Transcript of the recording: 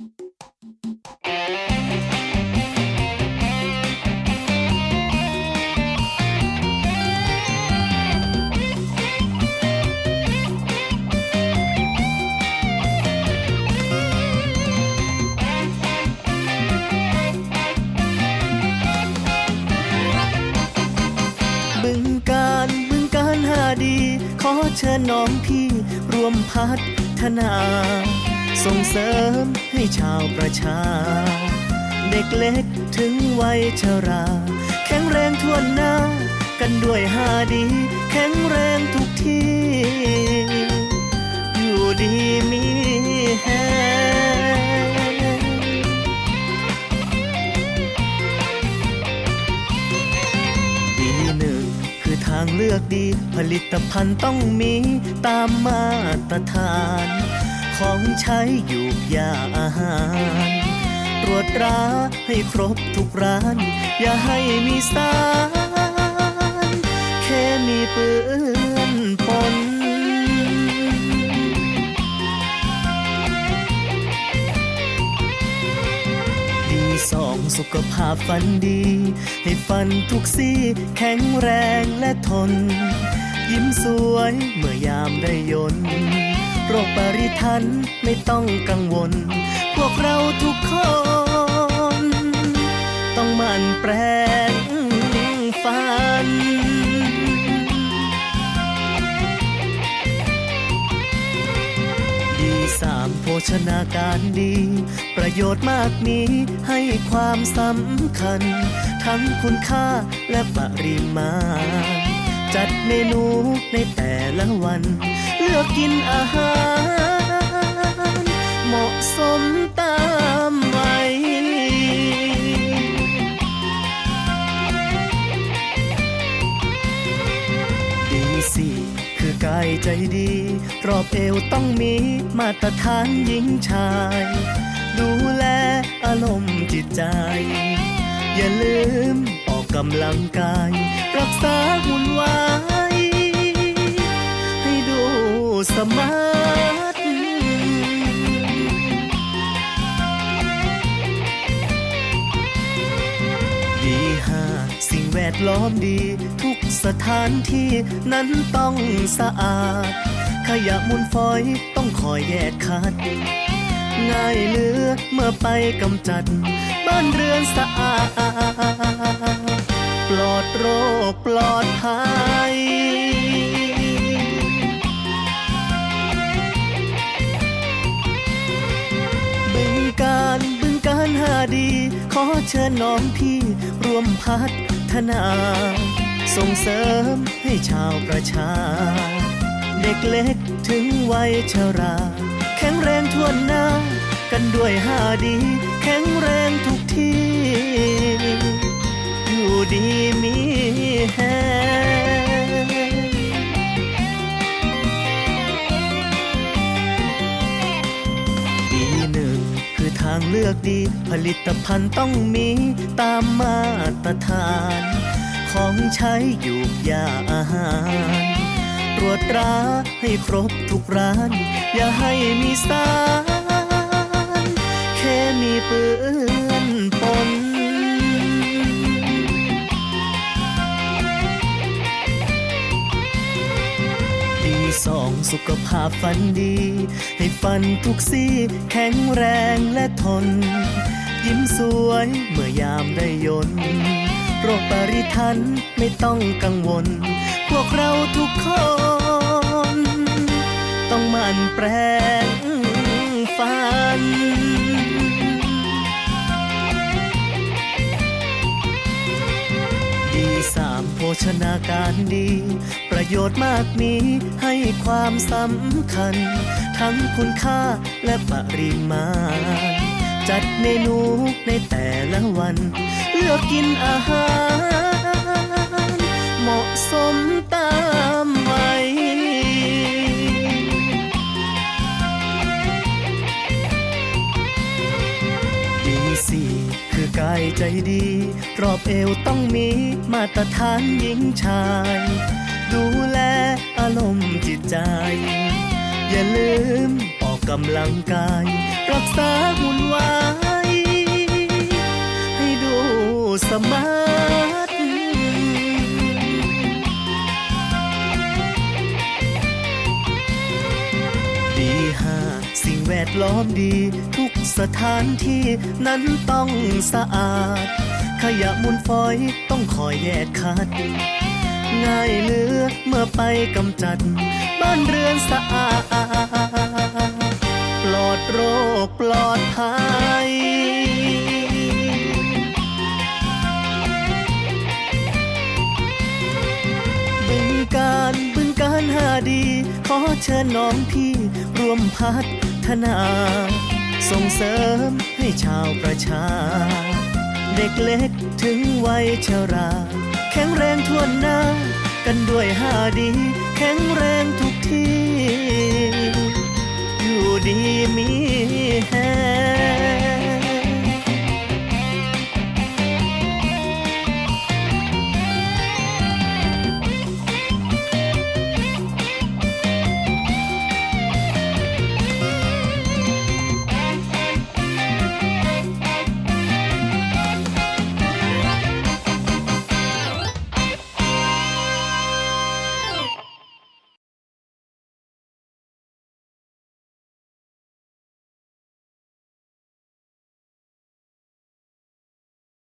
บึงการบึงการหาดี ขอเชิญน้องพี่รวมพัฒนา ส่งเสริมให้ชาวประชา เด็กเล็กถึงวัยชรา แข็งแรงทั่วหน้า กันด้วยหาดี แข็งแรงทุกที่ อยู่ดีมีแฮดีหนึ่งคือทางเลือกดี ผลิตภัณฑ์ต้องมีตามมาตรฐาน ของใช้อยู่ยาอาหาร ตรวจตราให้ครบทุกร้าน อย่าให้มีสารเคมีเปื้อนปนดีสองสุขภาพฟันดี ให้ฟันทุกซี่แข็งแรงและทน ยิ้มสวยเมื่อยามได้ยนต์ โรคปริทันไม่ต้องกังวล พวกเราทุกคน ต้องมั่นแปรงฟัน ดีสามโภชนาการดี ประโยชน์มากมีให้ความสำคัญ ทั้งคุณค่าและปริมาณ จัดเมนูในแต่ละวัน เลือกกินอาหาร เหมาะสมตามวัยดีสี่คือกายใจดี รอบเอวต้องมีมาตรฐานหญิงชาย ดูแลอารมณ์จิตใจ อย่าลืมำลังกาย รักษาหุ่นไว้ ให้ดูสมาร์ทดีห้าสิ่งแวดล้อมดี ทุกสถานที่นั้นต้องสะอาด ขยะมูลฝอยต้องคอยแยกคัดง่ายเหลือเมื่อไปกำจัด บ้านเรือนสะอาด ปลอดโรคปลอดภัย บึงการบึงการหาดี ขอเชิญน้องพี่ร่วมพัฒนา ส่งเสริมให้ชาวประชา เด็กเล็กถึงวัยชรา แข็งแรงทั่วหน้า กันด้วยหาดี แข็งางเลือกดี ผลิตภัณฑ์ต้องมีตามมาตรฐาน ของใช้อยู่ยาอาหาร ตรวจตราให้ครบทุกร้าน อย่าให้มีสาร เคมีเปื้อนปน สองสุขภาพฟันดี ให้ฟันทุกซี่ แข็งแรงและทน ยิ้มสวยเมื่อยามได้ยนโรคปริทันไม่ต้องกังวล พวกเราทุกคน ต้องมั่นแปรงฟัน ชนาการดี ประโยชน์มากมีให้ความสำคัญ ทั้งคุณค่าและปริมาณ จัดเมนูในแต่ละวัน เลือกกินอาหาร เหมาะสมตาม ใจดี รอบเอวต้องมีมาตรฐานหญิงชาย ดูแลอารมณ์จิตใจ อย่าลืมออกกำลังกาย รักษาหุ่นไว้ ให้ดูสมาร์ทดีห้าสิ่งแวดล้อมดีทุก สถานที่นั้นต้องสะอาด ขยะมูลฝอยต้องคอยแยกคัด ง่ายเหลือเมื่อไปกำจัด บ้านเรือนสะอาด ปลอดโรคปลอดภัยบึงการบึงการหาดี ขอเชิญน้องพี่ รวมพัฒนา ส่งเสริมให้ชาวประชา เด็กเล็กถึงวัยชรา แข็งแรงทั่วหน้า กันด้วยหาดี แข็งแรงทุกที่